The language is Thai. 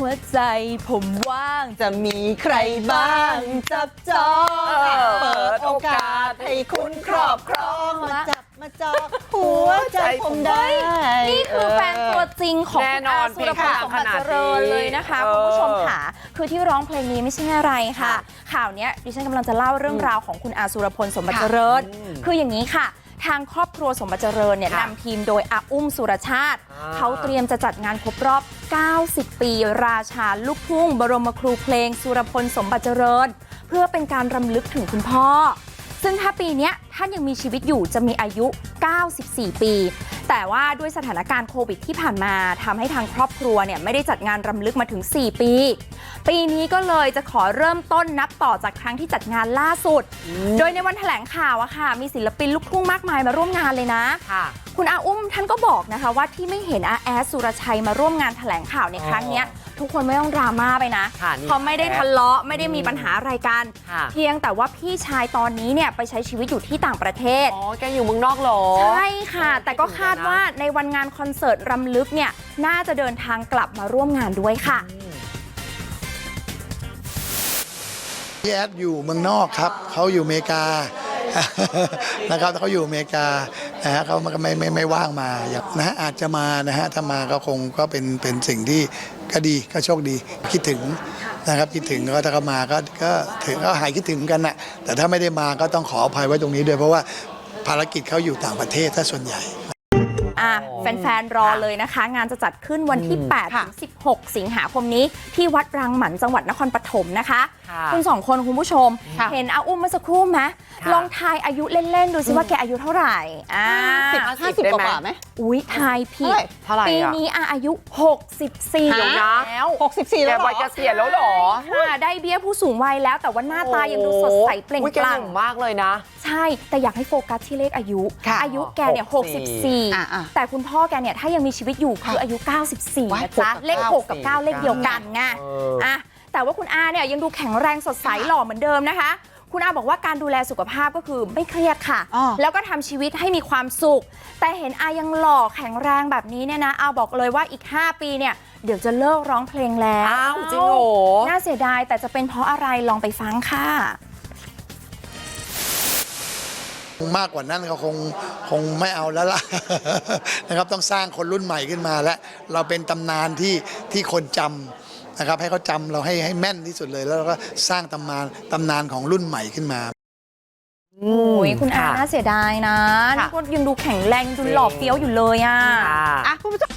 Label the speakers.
Speaker 1: หัวใจผมว่าง
Speaker 2: จะมีใครบ้างจับจอง
Speaker 3: เออ
Speaker 2: เปิดโอกาสให้คุณครอบครองมาจับมาจองหัวใจผมได้
Speaker 1: นี่คือแฟนตัวจริงของ
Speaker 3: แน่
Speaker 1: คุณ
Speaker 3: นอ
Speaker 1: อานสุรพลสมบัติเจริญเลยนะคะ
Speaker 3: เออ
Speaker 1: คุณผู้ชมค่ะ คือที่ร้องเพลงนี้ไม่ใช่อะไรค่ะ ข่าวเนี้ยดิฉันกำลังจะเล่าเรื่องราวของคุณอาสุรพลสมบัติเจริญ คืออย่างนี้ค่ะทางครอบครัวสมบัติเจริญเนี่ย
Speaker 3: ค่ะ
Speaker 1: นำทีมโดยอาอุ้มสุรชาติ
Speaker 3: อ่า
Speaker 1: เขาเตรียมจะจัดงานครบรอบ 90 ปีราชาลูกทุ่ง บรมครูเพลง สุรพลสมบัติเจริญ เพื่อเป็นการรำลึกถึงคุณพ่อ ซึ่งถ้าปีเนี้ยท่านยังมีชีวิตอยู่จะมีอายุ 94 ปี แต่ว่าด้วยสถานการณ์โควิดที่ผ่านมาทำให้ทางครอบครัวเนี่ยไม่ได้จัดงานรำลึกมาถึง 4 ปี ปีนี้ก็เลยจะขอเริ่มต้นนับต่อจากครั้งที่จัดงานล่าสุด โดยในวันแถลงข่าวอะค่ะ มีศิลปินลูกทุ่งมากมายมาร่วมงานเลยนะ
Speaker 3: ค่ะ
Speaker 1: คุณอาอุ้มท่านก็บอกนะคะว่าที่ไม่เห็นอาแอสสุรชัยมาร่วมงานแถลงข่าวในครั้งเนี้ย ทุกคนไม่ต้องดราม่าไปนะ
Speaker 3: ค่ะนี่
Speaker 1: เขาไม่ได้ทะเลาะไม่ได้มีปัญหาอะไรกัน
Speaker 3: ค่ะ
Speaker 1: เพียงแต่ว่าพี่ชายตอนนี้เนี่ยไปใช้ชีวิตอยู่ที่ต่างประเทศ
Speaker 3: อ๋อ แกอยู่เมืองนอกเหรอ
Speaker 1: ใช่ค่ะ แต่ก็คาด
Speaker 3: คิดถึงนะ
Speaker 1: ว่าในวันงานคอนเสิร์ตรำลึกเนี่ยน่าจะเดินทางกลับมาร่วมงานด้วยค่ะ
Speaker 4: พี่แอดอยู่เมืองนอกครับ เขาอยู่อเมริกา นะครับเขาอยู่อเมริกา นะฮะเขาไม่ไม่ไม่ไม่ว่างมาอยากนะฮะอาจจะมานะฮะถ้ามาก็คงก็เป็นเป็นสิ่งที่ก็ดีก็โชคดีคิดถึงนะครับคิดถึงก็ถ้าเขามาก็ก็ถึงก็หายคิดถึงกันนะแต่ถ้าไม่ได้มาก็ต้องขออภัยไว้ตรงนี้ด้วยเพราะว่าภารกิจเขาอยู่ต่างประเทศถ้าส่วนใหญ่
Speaker 1: อะ
Speaker 3: อ๋อ
Speaker 1: แฟนๆรอเลยนะคะ งานจะจัดขึ้นวันที่
Speaker 3: อืม
Speaker 1: 8ถึง16 สิงหาคมนี้ ที่วัดรังหมันจังหวัดนครปฐมนะคะ
Speaker 3: ค่ะ
Speaker 1: คุณสองคนคุณผู้ชม
Speaker 2: ค่ะ
Speaker 1: เห็นอาอุ้มเมื่อสักครู่ไหม
Speaker 3: ค่ะ
Speaker 1: ลองทายอายุเล่นๆ ดูสิว่าแกอายุเท่าไหร่อ่า
Speaker 2: สิบห้าสิบ
Speaker 3: ได้
Speaker 2: ก
Speaker 3: ไหม
Speaker 2: ว่าๆไหม
Speaker 1: อุ้ยทายผิด
Speaker 2: เท่าไหร่
Speaker 3: เท่าไหร่
Speaker 1: ปี
Speaker 3: อะ
Speaker 1: นี้อาอายุ 64
Speaker 3: เดี๋ยวนะ
Speaker 1: แล้ว
Speaker 2: หกสิบสี่
Speaker 3: แก
Speaker 2: แล้วเหร
Speaker 3: วัย
Speaker 2: อ
Speaker 3: เกษียณแล้วเหรอ
Speaker 1: ค่ะได้เบี้ยผู้สูงวัยแล้วแต่ว่าหน้าตายังดูสดใสเปล่ง
Speaker 3: อุ๊ยแก
Speaker 1: ป
Speaker 3: ห
Speaker 1: ลั่ง
Speaker 3: นุ่มมากเลยนะ
Speaker 1: ใช่แต่อยากให้โฟกัสที่เลขอายุ
Speaker 2: ค่ะ
Speaker 1: อายุแกเนี่ย
Speaker 3: 64
Speaker 2: อะอะ
Speaker 1: 64แต่คุณพ่อแกเนี่ยถ้ายังมีชีวิตอยู่คืออายุ 94
Speaker 2: ว้าย
Speaker 1: นะจ๊ะเลข 6 กับ 9 เลขเดียวกันไง
Speaker 3: เอออ่
Speaker 1: อะแต่ว่าคุณอาเนี่ยยังดูแข็งแรงสดใสหล่อเหมือนเดิมนะคะ คุณอาบอกว่าการดูแลสุขภาพก็คือไม่เครียดค่ะ
Speaker 2: อ๋อ
Speaker 1: แล้วก็ทำชีวิตให้มีความสุข แต่เห็นอายังหล่อแข็งแรงแบบนี้เนี่ยนะอาบอกเลยว่าอีก 5 ปีเนี่ยเดี๋ยวจะเลิกร้องเพลงแล้ว
Speaker 3: อ้าวจริงเหรอ
Speaker 1: น่าเสียดายแต่จะเป็นเพราะอะไรลองไปฟังค่ะ
Speaker 4: มากกว่านั้นเขาคงคงไม่เอาแล้วล่ะ นะครับต้องสร้างคนรุ่นใหม่ขึ้นมาและเราเป็นตำนานที่ที่คนจำนะครับให้เขาจำเราให้ให้แม่นที่สุดเลย แล้วเราก็สร้างตำนานตำนานของรุ่นใหม่ขึ้นมา
Speaker 1: โอ้ยคุณอา
Speaker 3: ค่ะ
Speaker 1: น่าเสียดายนะ
Speaker 3: ค่ะ
Speaker 1: นี่ก็ยังดูแข็งแรงดูหล่อเฟี้ยวอยู่เลยอะ
Speaker 3: ค่ะ
Speaker 2: อะคุณผู้ชม